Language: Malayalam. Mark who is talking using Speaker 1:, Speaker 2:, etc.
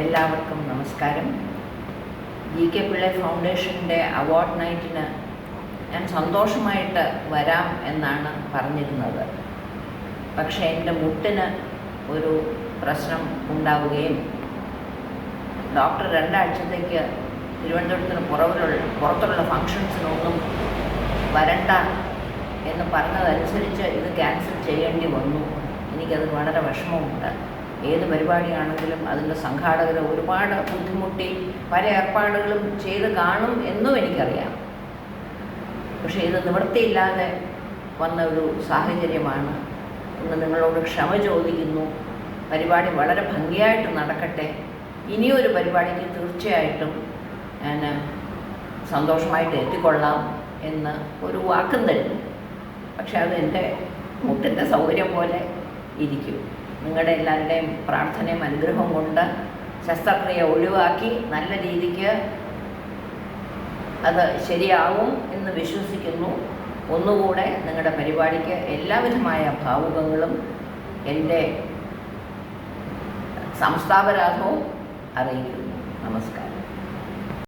Speaker 1: എല്ലാവർക്കും നമസ്കാരം. ജി കെ പിള്ളെ ഫൗണ്ടേഷന്റെ അവാർഡ് നൈറ്റിന് ഞാൻ സന്തോഷമായിട്ട് വരാം എന്നാണ് പറഞ്ഞിരുന്നത്. പക്ഷേ എന്റെ മുട്ടിന് ഒരു പ്രശ്നം ഉണ്ടാവുകയും ഡോക്ടർ രണ്ടാഴ്ചത്തേക്ക് തിരുവനന്തപുരത്തിന് പുറവിലുള്ള പുറത്തുള്ള ഫങ്ഷൻസിനൊന്നും വരണ്ട എന്ന് പറഞ്ഞതനുസരിച്ച് ഇത് ക്യാൻസൽ ചെയ്യേണ്ടി വന്നു. എനിക്കത് വളരെ വിഷമമുണ്ട്. ഏത് പരിപാടിയാണെങ്കിലും അതിന്റെ സംഘാടകർ ഒരുപാട് ബുദ്ധിമുട്ടി പല ഏർപ്പാടുകളും ചെയ്ത് കാണും എന്നും എനിക്കറിയാം. പക്ഷേ ഇത് നിവൃത്തിയില്ലാതെ വന്ന ഒരു സാഹചര്യമാണ്. ഇന്ന് നിങ്ങളോട് ക്ഷമ ചോദിക്കുന്നു. പരിപാടി വളരെ ഭംഗിയായിട്ട് നടക്കട്ടെ. ഇനിയൊരു പരിപാടിക്ക് തീർച്ചയായിട്ടും ഞാൻ സന്തോഷമായിട്ട് എത്തിക്കൊള്ളാം എന്ന് ഒരു വാക്കും തരുന്നു. പക്ഷെ അത് എന്റെ മുട്ടിന്റെ സൗകര്യം പോലെ ഇരിക്കും. നിങ്ങളുടെ എല്ലാവരുടെയും പ്രാർത്ഥനയും അനുഗ്രഹവും കൊണ്ട് ശസ്ത്രക്രിയ ഒഴിവാക്കി നല്ല രീതിക്ക് അത് ശരിയാവും എന്ന് വിശ്വസിക്കുന്നു. ഒന്നുകൂടെ നിങ്ങളുടെ പരിപാടിക്ക് എല്ലാവിധമായ ഭാവുകങ്ങളും എന്റെ സംസ്ഥാപരാധവും അറിയിക്കുന്നു. നമസ്കാരം.